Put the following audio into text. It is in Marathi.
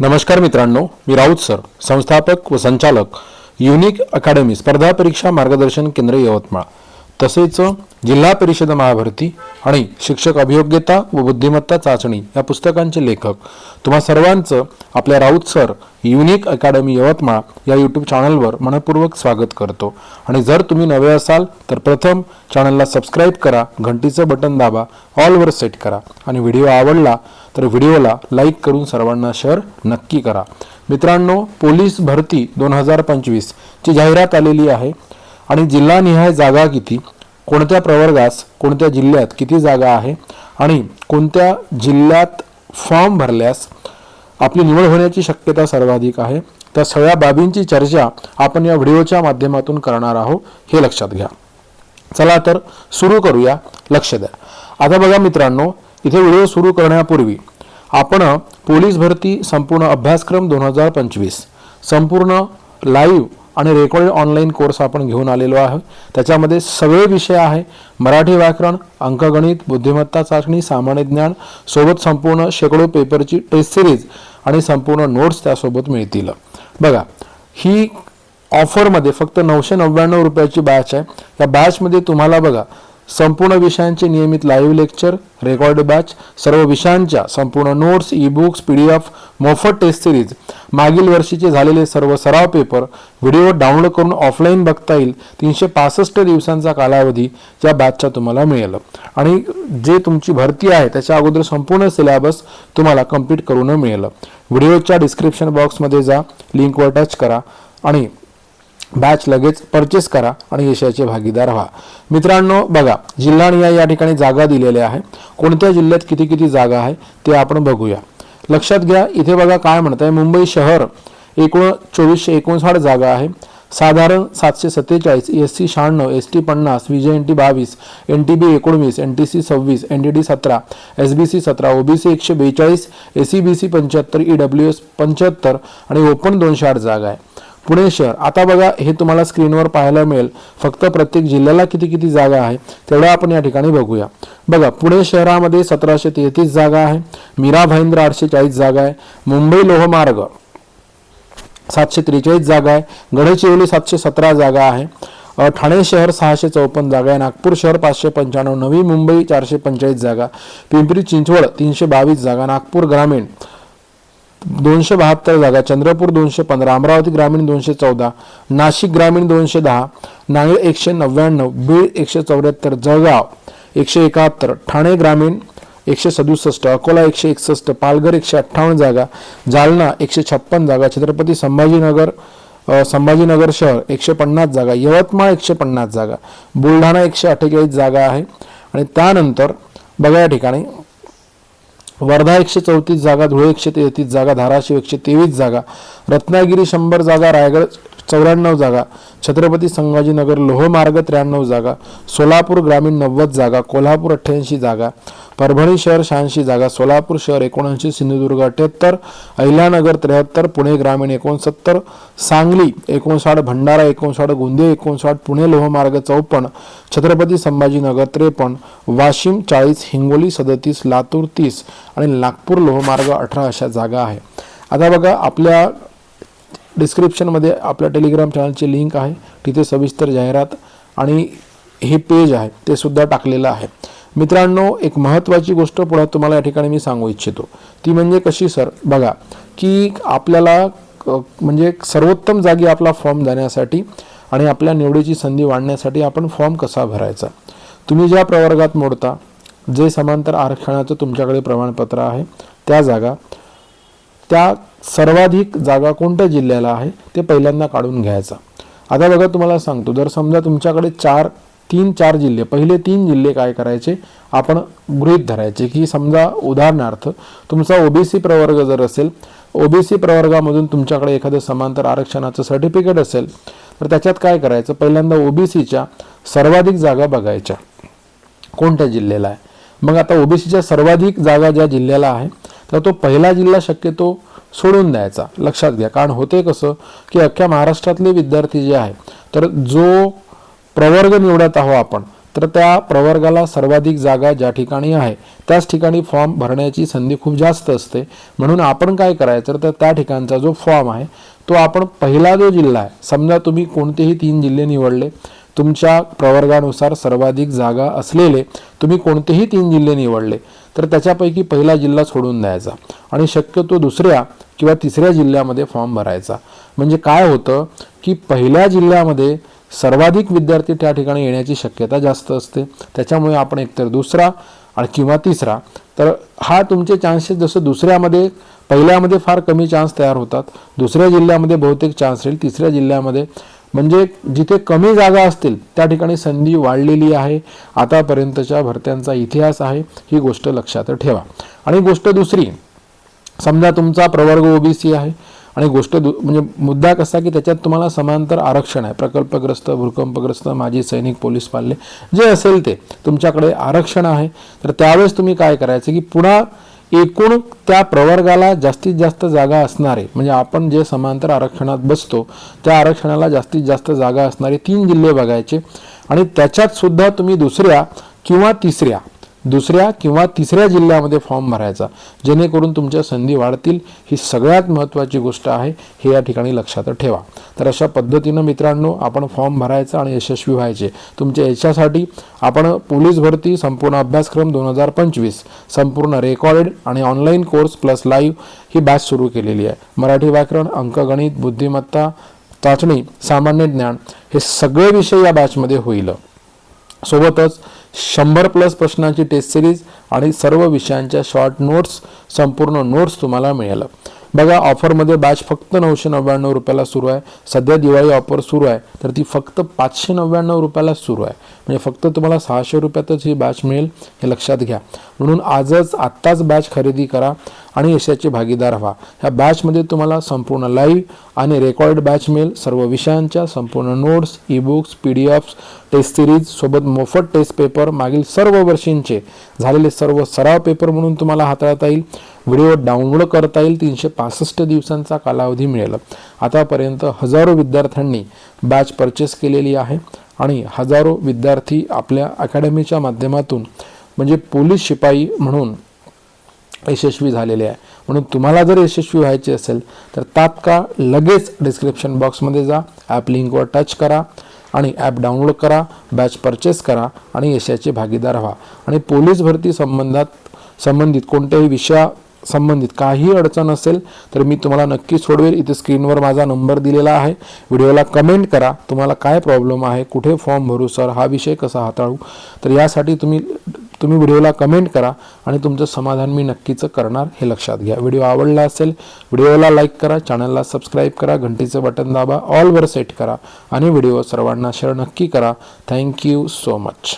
नमस्कार मित्रांनो मी राऊत सर संस्थापक व संचालक युनिक अकॅडमी स्पर्धा परीक्षा मार्गदर्शन केंद्र यवतमाळ. तसेच जिल्हा परिषद महाभरती आणि शिक्षक अभियोग्यता व बुद्धिमत्ता चाचणी या पुस्तकांचे लेखक. तुम्हा सर्वांचं आपल्या Raut sir unique academy Yavatmal या यूट्यूब चॅनलवर मनपूर्वक स्वागत करतो. आणि जर तुम्ही नवे असाल तर प्रथम चॅनलला सबस्क्राईब करा घंटीचं बटन दाबा ऑलवर सेट करा. आणि व्हिडिओ आवडला तर व्हिडिओला लाईक करून सर्वांना शेअर नक्की करा. मित्रांनो पोलीस भरती दोन हजार पंचवीसची जाहिरात आलेली आहे आणि जिल्हानिहाय जागा किती कोणत्या प्रवर्गास कोणत्या जिल्ह्यात किती जागा आहे आणि कोणत्या जिल्ह्यात फॉर्म भरल्यास आपली निवड होण्याची शक्यता सर्वाधिक आहे त्या सगळ्या बाबींची चर्चा आपण या व्हिडिओच्या माध्यमातून करणार आहोत हे लक्षात घ्या. चला तर सुरू करूया. लक्ष द्या. आता बघा मित्रांनो इथे व्हिडिओ सुरू करण्यापूर्वी आपण पोलीस भरती संपूर्ण अभ्यासक्रम दोन हजार पंचवीस संपूर्ण लाईव्ह आणि रेकॉर्डेड ऑनलाईन कोर्स आपण घेऊन आलेलो आहे. त्याच्यामध्ये सगळे विषय आहे. मराठी व्याकरण अंकगणित बुद्धिमत्ता चाचणी सामान्य ज्ञान सोबत संपूर्ण शेकडो पेपरची टेस्ट सिरीज आणि संपूर्ण नोट्स त्यासोबत मिळतील. बघा ही ऑफरमध्ये फक्त नऊशे नव्याण्णव रुपयाची बॅच आहे. या बॅचमध्ये तुम्हाला बघा संपूर्ण विषयांचे नियमित लाईव्ह लेक्चर रेकॉर्ड बॅच सर्व विषयांच्या संपूर्ण notes E books P D F मोफत टेस्ट सिरीज मागील वर्षीचे झालेले सर्व सराव पेपर व्हिडिओ डाउनलोड करून ऑफलाईन बघता येईल. तीनशे पासष्ट दिवसांचा कालावधी या बॅचचा तुम्हाला मिळेल. आणि जे तुमची भरती आहे त्याच्या अगोदर संपूर्ण सिलेबस तुम्हाला कंप्लीट करून मिळेल. व्हिडिओच्या डिस्क्रिप्शन बॉक्समध्ये जा लिंकवर टच करा. आणि बॅच लगेच परचेस करा आणि यशाचे भागीदार व्हा. मित्रांनो बघा जिल्हानिहाय या ठिकाणी जागा दिलेल्या आहे. कोणत्या जिल्ह्यात किती किती जागा आहे ते आपण बघूया. लक्षात घ्या इथे बघा काय म्हणत आहे मुंबई शहर एकूण चोवीसशे एकोणसाठ जागा आहे. साधारण सातशे सत्तेचाळीस एस सी शहाण्णव एस टी पन्नास विजय एन टी बावीस एन टी बी एकोणवीस एन टी सी सव्वीस एन डी डी सतरा एस बी सी सतरा ओ बी सी एकशे बेचाळीस ए सी बी सी पंच्याहत्तर ई डब्ल्यू एस पंच्याहत्तर आणि ओपन दोनशे आठ जागा आहे. पुणे शहर. आता बघा हे तुम्हाला स्क्रीनवर पाहायला मिळेल. फक्त प्रत्येक जिल्ह्याला किती किती जागा आहे तेवढं आपण या ठिकाणी बघूया. बघा पुणे शहरामध्ये सतराशे तेहतीस जागा आहे मीरा भाईंद्र आठशे चाळीस जागा आहे मुंबई लोहमार्ग सातशे त्रेचाळीस जागा आहे गडचिरोली सातशे सतरा जागा आहे ठाणे शहर सहाशे चौपन्न जागा आहे नागपूर शहर पाचशे पंच्याण्णव नवी मुंबई चारशे पंचेचाळीस जागा पिंपरी चिंचवड तीनशे बावीस जागा नागपूर ग्रामीण दोनशे बहात्तर जागा चंद्रपूर दोनशे पंधरा अमरावती ग्रामीण दोनशे चौदा नाशिक ग्रामीण दोनशे दहा नांदेड एकशे नव्याण्णव बीड एकशे चौऱ्याहत्तर जळगाव एकशे एकाहत्तर ठाणे ग्रामीण एकशे सदुसष्ट अकोला एकशे एकसष्ट पालघर एकशे अठ्ठावन्न जागा जालना एकशे छप्पन जागा छत्रपती संभाजीनगर संभाजीनगर शहर एकशे पन्नास जागा यवतमाळ एकशे पन्नास जागा बुलढाणा एकशे अठ्ठेचाळीस जागा आहे. आणि त्यानंतर बघा या ठिकाणी वर्धा एकशे चौतीस जागा धुळे एकशे तेहतीस जागा धाराशिव एकशे तेवीस जागा रत्नागिरी शंभर जागा रायगड चौऱ्याण्णव जागा छत्रपती संभाजीनगर लोहमार्ग त्र्याण्णव जागा सोलापूर ग्रामीण नव्वद जागा कोल्हापूर अठ्ठ्याऐंशी जागा परभणी शहर शहाऐंशी जागा सोलापूर शहर एकोणऐंशी सिंधुदुर्ग अठ्याहत्तर अहिल्यानगर त्र्याहत्तर पुणे ग्रामीण एकोणसत्तर सांगली एकोणसाठ भंडारा एकोणसाठ गोंदिया एकोणसाठ पुणे लोहमार्ग चौपन्न छत्रपती संभाजीनगर त्रेपन्न वाशिम चाळीस हिंगोली सदतीस लातूर तीस आणि नागपूर लोहमार्ग अठरा अशा जागा आहे. आता बघा आपल्या डिस्क्रिप्शनमध्ये आपल्या टेलिग्राम चॅनलची लिंक आहे. तिथे सविस्तर जाहिरात आणि हे पेज आहे. ते सुद्धा टाकलेलं आहे. मित्रांनो एक महत्त्वाची गोष्ट पुढे तुम्हाला या ठिकाणी मी सांगू इच्छितो. ती म्हणजे कशी सर? बघा की आपल्याला म्हणजे सर्वोत्तम जागी आपला फॉर्म जाण्यासाठी आणि आपल्या निवडीची संधी वाढण्यासाठी आपण फॉर्म कसा भरायचा? तुम्ही ज्या प्रवर्गात मोडता जे समांतर आरक्षणाचं तुमच्याकडे प्रमाणपत्र आहे त्या जागा त्या सर्वाधिक जागा कोणत्या जिल्ह्याला आहे ते पहिल्यांदा काढून घ्यायचा. आता बघा तुम्हाला सांगतो. जर समजा तुमच्याकडे चार तीन चार जिल्हे. पहिले तीन जिल्हे काय करायचे? आपण गृहीत धरायचे की समजा उदाहरणार्थ तुमचा ओबीसी प्रवर्ग जर असेल ओबीसी प्रवर्गामधून तुमच्याकडे एखादं समांतर आरक्षणाचं सर्टिफिकेट असेल तर त्याच्यात काय करायचं? पहिल्यांदा ओबीसीच्या सर्वाधिक जागा बघायच्या. कोणत्या जिल्ह्याला आहे? मग आता ओबीसीच्या सर्वाधिक जागा ज्या जिल्ह्याला आहे तर तो पहिला जिल्हा शक्यतो सोडून द्यायचा. लक्षात घ्या. कारण होते कसं की अख्ख्या महाराष्ट्रातले विद्यार्थी जे आहे तर जो प्रवर्ग निवडत आहो आपण. तर त्या प्रवर्गाला सर्वाधिक जागा ज्या ठिकाणी आहे त्याच ठिकाणी फॉर्म भरण्याची संधी खूप जास्त असते. म्हणून आपण काय करायचं तर त्या ठिकाणचा जो फॉर्म आहे तो आपण पहिला जो जिल्हा आहे समजा तुम्ही कोणतेही तीन जिल्हे निवडले तुमच्या प्रवर्गानुसार सर्वाधिक जागा असलेले तुम्ही कोणतेही तीन जिल्हे निवडले तर त्याच्यापैकी पहिला जिल्हा सोडून द्यायचा आणि शक्यतो दुसऱ्या किंवा तिसऱ्या जिल्ह्यामध्ये फॉर्म भरायचा. म्हणजे काय होतं की पहिल्या जिल्ह्यामध्ये सर्वाधिक विद्यार्थी त्या ठिकाणी येण्याची शक्यता जास्त असते. त्याच्यामुळे आपण एकतर दुसरा आणि किंवा तिसरा. तर हा तुमचे चान्सेस जसं दुसऱ्यामध्ये पहिल्यामध्ये फार कमी चान्स तयार होतात. दुसऱ्या जिल्ह्यामध्ये बहुतेक चान्स राहील. तिसऱ्या जिल्ह्यामध्ये म्हणजे जिथे कमी जागा असतील त्या ठिकाणी संधी वाढलेली आहे. आतापर्यंतच्या भरत्यांचा इतिहास आहे. ही गोष्ट लक्षात ठेवा. आणि गोष्ट दुसरी समजा तुमचा प्रवर्ग ओबीसी आहे. आणि गोष्ट दु म्हणजे मुद्दा कसा की त्याच्यात तुम्हाला समांतर आरक्षण आहे. प्रकल्पग्रस्त भूकंपग्रस्त माजी सैनिक पोलीस पाल्ले जे असेल ते. तुमच्याकडे आरक्षण आहे. तर त्यावेळेस तुम्ही काय करायचं की पुन्हा एकूण त्या प्रवर्गाला जास्तीत जास्त जागा असणारे म्हणजे आपण जे समांतर आरक्षणात बसतो त्या आरक्षणाला जास्तीत जास्त जागा असणारे तीन जिल्हे बघायचे. आणि त्याच्यात सुद्धा तुम्ही दुसऱ्या किंवा तिसऱ्या दुसऱ्या किंवा तिसऱ्या जिल्ह्यामध्ये फॉर्म भरायचा जेणेकरून तुमच्या संधी वाढतील. ही सगळ्यात महत्त्वाची गोष्ट आहे हे या ठिकाणी लक्षात ठेवा. तर अशा पद्धतीनं मित्रांनो आपण फॉर्म भरायचा आणि यशस्वी व्हायचे. तुमच्या याच्यासाठी आपण पोलीस भरती संपूर्ण अभ्यासक्रम दोन हजार पंचवीस संपूर्ण रेकॉर्डेड आणि ऑनलाईन कोर्स प्लस लाईव्ह ही बॅच सुरू केलेली आहे. मराठी व्याकरण अंकगणित बुद्धिमत्ता चाचणी सामान्य ज्ञान हे सगळे विषय या बॅचमध्ये होईल. सोबतच शंभर प्लस प्रश्नांची टेस्ट सिरीज आणि सर्व विषयांच्या शॉर्ट नोट्स संपूर्ण नोट्स तुम्हाला मिळेल. बघा ऑफरमध्ये बॅच फक्त नऊशे नव्याण्णव रुपयाला सुरू आहे. सध्या दिवाळी ऑफर सुरू आहे. तर ती फक्त पाचशे नव्याण्णव रुपयाला सुरू आहे. म्हणजे फक्त तुम्हाला सहाशे रुपयातच ही बॅच मिळेल हे लक्षात घ्या. म्हणून आजच आत्ताच बॅच खरेदी करा. आणि यशाचे भागीदार व्हा. ह्या बॅचमध्ये तुम्हाला संपूर्ण लाईव्ह आणि रेकॉर्ड बॅच मिळेल. सर्व विषयांच्या संपूर्ण notes E books P D Fs test series सोबत मोफत टेस्ट पेपर मागील सर्व वर्षींचे झालेले सर्व सराव पेपर म्हणून तुम्हाला हाताळता येईल. व्हिडिओ डाउनलोड करता येईल. तीनशे पासष्ट दिवसांचा कालावधी मिळेल. आतापर्यंत हजारो विद्यार्थ्यांनी बॅच परचेस केलेली आहे आणि हजारो विद्यार्थी आपल्या अकॅडमीच्या माध्यमातून म्हणजे पोलीस शिपाई म्हणून यशस्वी झालेले आहे. म्हणून तुम्हाला जर यशस्वी व्हायचे असेल तर तात्काळ लगेच डिस्क्रिप्शन बॉक्समध्ये जा ॲप लिंकवर टच करा आणि ॲप डाउनलोड करा बॅच परचेस करा आणि यशाचे भागीदार व्हा. आणि पोलीस भरती संबंधात संबंधित कोणत्याही विषया संबंधित काही अडचण असेल तर मी तुम्हाला नक्की सोडवेल. इथे स्क्रीनवर माझा नंबर दिलेला आहे. व्हिडिओला कमेंट करा. तुम्हाला काय प्रॉब्लेम आहे कुठे फॉर्म भरू सर हा विषय कसा हाताळू? तर यासाठी तुम्ही तुम्ही व्हिडिओला कमेंट करा आणि तुमचं समाधान मी नक्कीच करणार हे लक्षात घ्या. व्हिडिओ आवडला असेल व्हिडिओला लाईक करा चॅनलला सबस्क्राईब करा घंटीचं बटन दाबा ऑलवर सेट करा आणि व्हिडिओ सर्वांना शेअर नक्की करा. Thank you so much